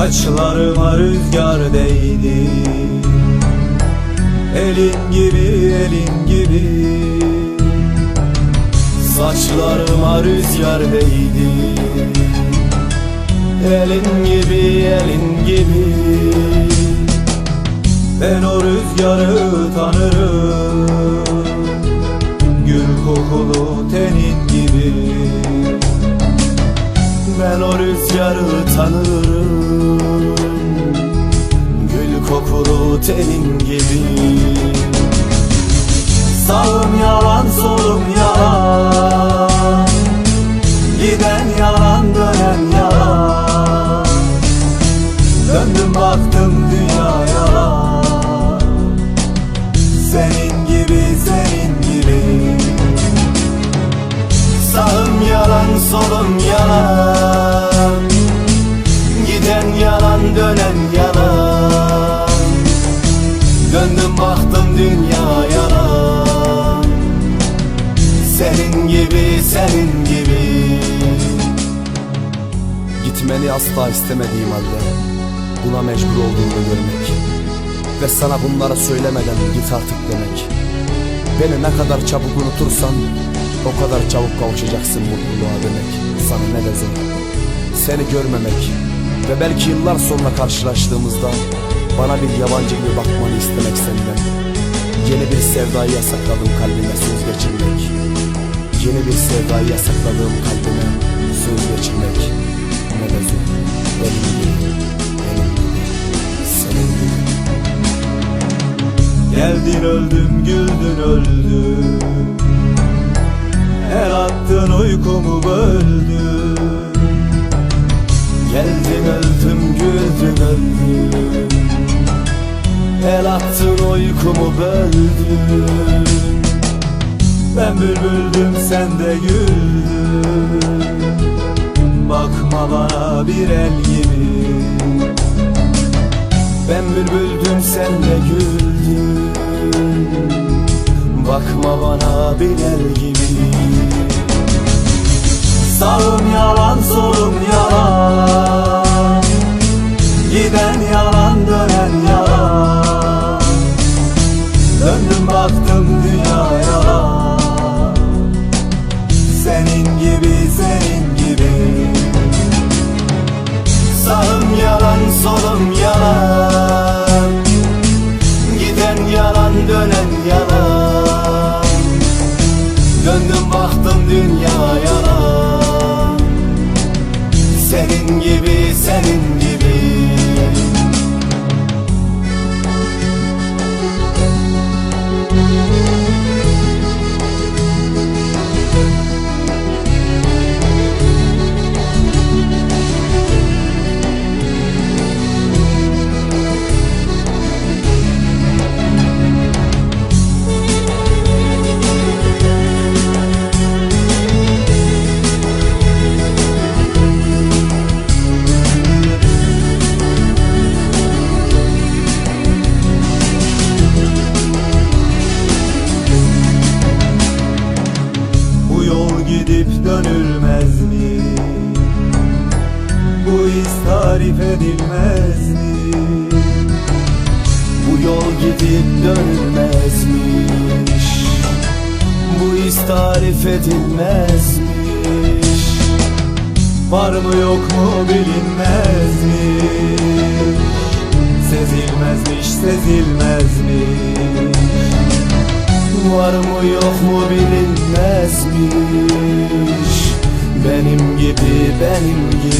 Saçlarıma rüzgar değdi. Elin gibi elin gibi. Saçlarıma rüzgar değdi. Elin gibi elin gibi Ben o rüzgarı tanırım. Gül kokulu tenin gibi. Sağım yalan solum yalan. Giden yalan dönen yalan. Döndüm baktım dünya yalan Senin gibi senin gibi. Sağım yalan solum Gitmeni asla istemediğim halde Buna mecbur olduğumu görmek Ve sana bunları söylemeden git artık demek. Beni ne kadar çabuk unutursan O kadar çabuk kavuşacaksın mutluluğa demek. Sana ne de zor Seni görmemek Ve belki yıllar sonra karşılaştığımızda Bana bir yabancı gibi bakmanı istemek senden. Yeni bir sevdayı yasakladım kalbime söz geçirmek. Yeni bir sevdayı yasakladığım kalbime söz geçirmek Geldin öldüm güldün öldüm Her attın uykumu böldün Geldin öldüm güldün öldüm El attın uykumu böldün Ben bülbüldüm sen de güldün Bakma bana bir el gibi ben bülbüldüm sen de güldün. Bakma bana biler gibi Sağım yalan solum yalan. Giden yalan dönen yalan. Döndüm baktım dünya yalan Senin gibi senin tarif edilmez mi? Bu yol gidip dönülmezmiş Bu iz tarif edilmezmiş Var mı yok mu bilinmezmiş Sezilmezmiş sezilmezmiş Var mı yok mu bilinmezmiş Benim gibi benim gibi